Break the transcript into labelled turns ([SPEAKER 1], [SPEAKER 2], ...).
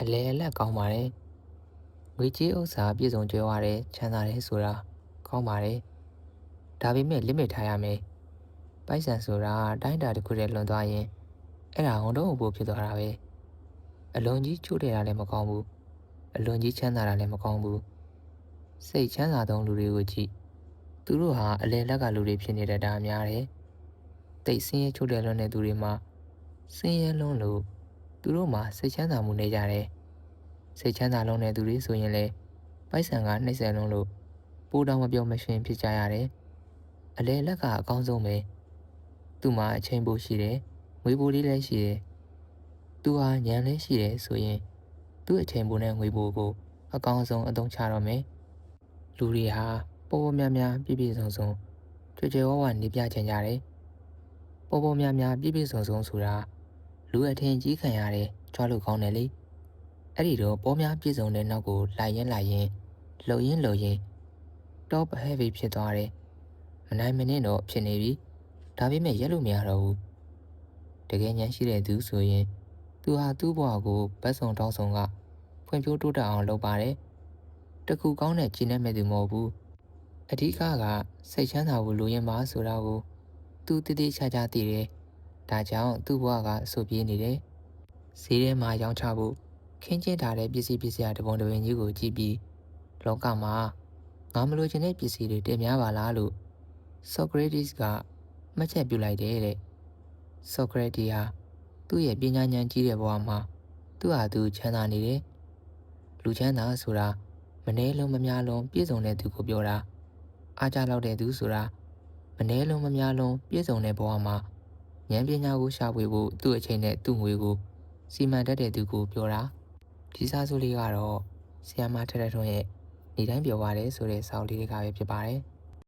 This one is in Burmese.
[SPEAKER 1] အလဲအလက်ကောင်းပါတယ်ငွေကြေးဥစ္စာပြည့်စုံကြွယ်ဝတယ်ချမ်းသာတယ်ဆိုတာကောင်းပါတယ်ဒါပေမဲ့ limit ထားရမယ်ပိုက်ဆံဆိုတာအတိုင်းအတာတစ်ခုတည်းလွန်သွားရင်အဲ့ဒါဟောတော့ဖို့ဖြစ်သွားတာပဲအလွန်ကြီးချို့တယ်တာလည်းမကောင်းဘူးအလွန်ကြီးချမ်းသာတာလည်းမကောင်းဘူးစိတ်ချမ်းသာသောလူတွေကိုကြည့်သူတို့ဟာအလဲလက်ကလူတွေဖြစ်နေတတ်တာများတယ်တိတ်ဆင်းရဲချို့တယ်လွန်တဲ့သူတွေမှာဆင်းရဲလွန်းလို့ သူတို့မှာစိတ်ချမ်းသာမှုနေကြတယ်စိတ်ချမ်းသာလွန်းတဲ့သူတွေဆိုရင်လေပိုက်ဆံကနှိမ့်ဆက်လွန်းလို့ပိုးတောင်မပြောမရှင်ဖြစ်ကြရတယ်အလဲလက်ကအကောင်းဆုံးပဲသူ့မှာအချိန်ပိုရှိတယ်ငွေပိုလေးလည်းရှိတယ်သူဟာညံလည်းရှိတယ်ဆိုရင်သူ့အချိန်ပိုနဲ့ငွေပိုကိုအကောင်းဆုံးအသုံးချတော့မယ်လူတွေဟာပေါ်ပေါ်များများပြည့်ပြည့်စုံစုံကြွယ်ကြွယ်ဝဝနေပြချင်ကြတယ်ပေါ်ပေါ်များများပြည့်ပြည့်စုံစုံဆိုတာ လူအထင်ကြီးခံရတယ်ကြွားလို့ကောင်းတယ်လေအဲ့ဒီတော့ပေါ်များပြည့်စုံတဲ့နောက်ကိုလိုက်ရင်လိုက်ရင်လှုပ်ရင်လှုပ်ရင် top heavy ဖြစ်သွားတယ်မနိုင်မနှင်းတော့ဖြစ်နေပြီဒါပေမဲ့ရက်လို့မရတော့ဘူးတကယ်ဉာဏ်ရှိတဲ့သူဆိုရင်သူဟာသူ့ဘဝကိုဘတ်စုံတောင်းစုံကဖွံ့ဖြိုးတိုးတက်အောင်လုပ်ပါတယ်တကူကောင်းတဲ့ကျင့်တဲ့မဲ့သူမဟုတ်ဘူးအဓိကကစိတ်ချမ်းသာဖို့လိုရင်ပါဆိုတာကိုသူတည်တည်ချာချာသိတယ် ဒါကြောင့်သူ့ဘဝကအဆူပြေးနေတယ်ဈေးထဲမှာရောင်းချဖို့ခင်းကျင်းထားတဲ့ပစ္စည်းပစ္စည်းအတပုံတပင်ကြီးကိုကြည့်ပြီးလောကမှာငါမလိုချင်တဲ့ပစ္စည်းတွေတင်များပါလားလို့ Socrates ကမှတ်ချက်ပြုလိုက်တယ်တဲ့ Socrates ဟာသူ့ရဲ့ပညာဉာဏ်ကြီးတဲ့ဘဝမှာသူ့ဟာသူချမ်းသာနေတယ်လူချမ်းသာဆိုတာမနှဲလုံးမများလုံးပြည့်စုံတဲ့သူကိုပြောတာအားကြလောက်တဲ့သူဆိုတာမနှဲလုံးမများလုံးပြည့်စုံတဲ့ဘဝမှာ ဉာဏ်ပညာကိုရှာဖွေဖို့သူ့အချိန်နဲ့သူ့ငွေကိုစီမံတတ်တဲ့သူကိုပြောတာဒီစားစုလေးကတော့ဆီယမ်မာထက်ထက်ထွန်းရဲ့နေတိုင်းပြောပါတယ်ဆိုတဲ့စောင်းလေးတွေကပဲဖြစ်ပါတယ်